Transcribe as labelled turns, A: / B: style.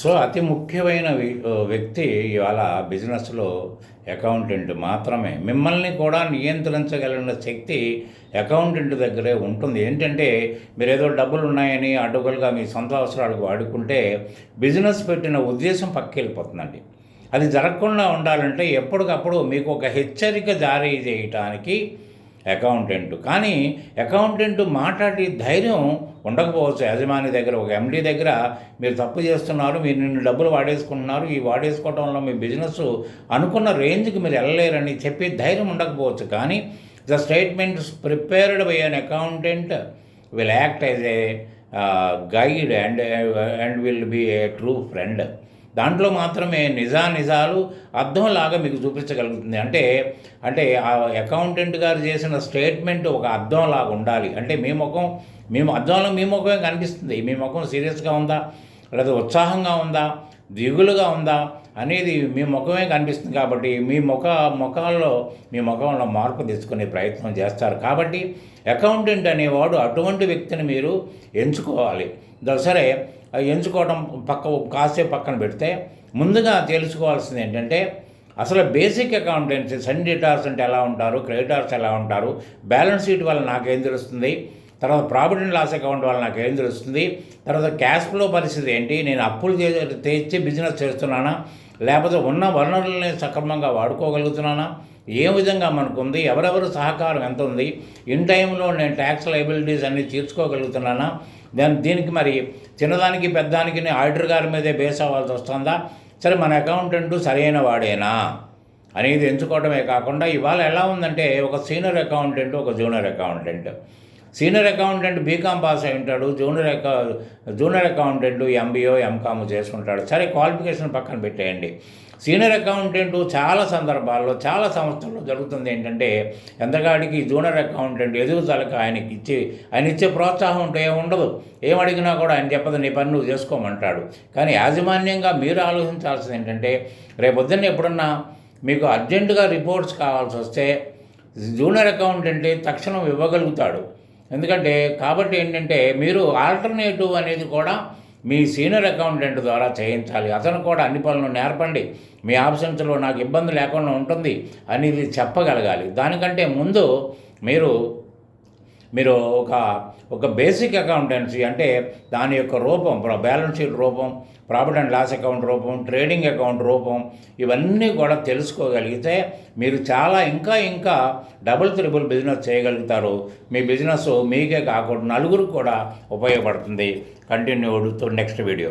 A: So అతి ముఖ్యమైన వ్యక్తి ఇవాళ బిజినెస్లో అకౌంటెంట్ మాత్రమే. మిమ్మల్ని కూడా నియంత్రించగలిగిన శక్తి అకౌంటెంట్ దగ్గరే ఉంటుంది. ఏంటంటే మీరు ఏదో డబ్బులు ఉన్నాయని అడ్డుకలుగా మీ సొంత అవసరాలకు వాడుకుంటే బిజినెస్ పెట్టిన ఉద్దేశం పక్కెళ్ళిపోతుందండి. అది జరగకుండా ఉండాలంటే ఎప్పటికప్పుడు మీకు ఒక హెచ్చరిక జారీ చేయటానికి అకౌంటెంట్. కానీ అకౌంటెంట్ మాట్లాడే ధైర్యం ఉండకపోవచ్చు. యజమాని దగ్గర ఒక ఎండీ దగ్గర మీరు తప్పు చేస్తున్నారు మీరు నిన్ను డబ్బులు వాడేసుకుంటున్నారు ఈ వాడేసుకోవడం వల్ల మీ బిజినెస్ అనుకున్న రేంజ్కి మీరు వెళ్ళలేరని చెప్పి ధైర్యం ఉండకపోవచ్చు. కానీ the statements prepared by an accountant will act as a guide and and will be a true friend. దాంట్లో మాత్రమే నిజా నిజాలు అర్థంలాగా మీకు చూపించగలుగుతుంది. అంటే అంటే ఆ అకౌంటెంట్ గారు చేసిన స్టేట్మెంట్ ఒక అర్థంలాగా ఉండాలి. అంటే మీ ముఖం మీ అర్థంలో మీ ముఖమే కనిపిస్తుంది. మీ ముఖం సీరియస్గా ఉందా? లేదా ఉత్సాహంగా ఉందా? దిగులుగా ఉందా? అనేది మీ ముఖమే కనిపిస్తుంది కాబట్టి మీ ముఖ ముఖాల్లో మీ ముఖంలో మార్పు తెచ్చుకునే ప్రయత్నం చేస్తారు. కాబట్టి అకౌంటెంట్ అనేవాడు అటువంటి వ్యక్తిని మీరు ఎంచుకోవాలి. సరే ఎంచుకోవడం పక్క కాసేపు పక్కన పెడితే ముందుగా తెలుసుకోవాల్సింది ఏంటంటే అసలు బేసిక్ అకౌంటెన్సీ సన్ డేటార్స్ అంటే ఎలా ఉంటారు క్రెడిటార్స్ ఎలా ఉంటారు బ్యాలెన్స్ షీట్ వల్ల నాకేం తెలుస్తుంది తర్వాత ప్రాఫిట్ అండ్ లాస్ అకౌంట్ వల్ల నాకు ఏం తెలుస్తుంది తర్వాత క్యాష్ ఫ్లో పరిస్థితి ఏంటి నేను అప్పులు తెచ్చి బిజినెస్ చేస్తున్నానా లేకపోతే ఉన్న వనరుల్ని సక్రమంగా వాడుకోగలుగుతున్నానా? ఏ విధంగా మనకుంది? ఎవరెవరు సహకారం ఎంత ఉంది ఇన్ టైంలో నేను ట్యాక్స్ లైబిలిటీస్ అన్నీ తీర్చుకోగలుగుతున్నానా? దాని దీనికి మరి చిన్నదానికి పెద్దానికి ఆడిటర్ గారి మీదే బేస్ అవ్వాల్సి వస్తుందా? సరే మన అకౌంటెంట్ సరైన వాడేనా? అనేది ఎంచుకోవడమే కాకుండా ఇవాళ ఎలా ఉందంటే ఒక సీనియర్ అకౌంటెంట్ ఒక junior accountant. Senior accountant B Com pass అయి ఉంటాడు junior అకౌ junior accountant M B O M Com చేసుకుంటాడు. సరే క్వాలిఫికేషన్ పక్కన పెట్టేయండి. సీనియర్ అకౌంటెంట్ చాలా సందర్భాల్లో చాలా సంస్థల్లో జరుగుతుంది ఏంటంటే ఎంతగాడికి జూనియర్ అకౌంటెంట్ ఎదుగుదలకు ఆయనకి ఇచ్చి ఆయన ఇచ్చే ప్రోత్సాహం ఉంటే ఉండదు. ఏం అడిగినా కూడా ఆయన చెప్పదు నీ పని నువ్వు చేసుకోమంటాడు. కానీ యాజమాన్యంగా మీరు ఆలోచించాల్సింది ఏంటంటే రేపొద్దున్న ఎప్పుడన్నా మీకు అర్జెంటుగా రిపోర్ట్స్ కావాల్సి వస్తే జూనియర్ అకౌంటెంట్ తక్షణం ఇవ్వగలుగుతాడు. ఎందుకంటే కాబట్టి ఏంటంటే మీరు ఆల్టర్నేటివ్ అనేది కూడా మీ సీనియర్ అకౌంటెంట్ ద్వారా చేయించాలి. అతను కూడా అన్ని పనులు నేర్పండి. మీ ఆబ్సెన్స్లో నాకు ఇబ్బంది లేకుండా ఉంటుంది అనేది చెప్పగలగాలి. దానికంటే ముందు మీరు మీరు ఒక ఒక బేసిక్ అకౌంటెన్సీ అంటే దాని యొక్క రూపం ప్ర- బ్యాలెన్స్ షీట్ రూపం ప్రాఫిట్ అండ్ లాస్ అకౌంట్ రూపం ట్రేడింగ్ అకౌంట్ రూపం ఇవన్నీ కూడా తెలుసుకోగలిగితే మీరు చాలా ఇంకా ఇంకా డబుల్ త్రిబుల్ బిజినెస్ చేయగలుగుతారు. మీ బిజినెస్ మీకే కాకుండా నలుగురికి కూడా ఉపయోగపడుతుంది. Continued to next video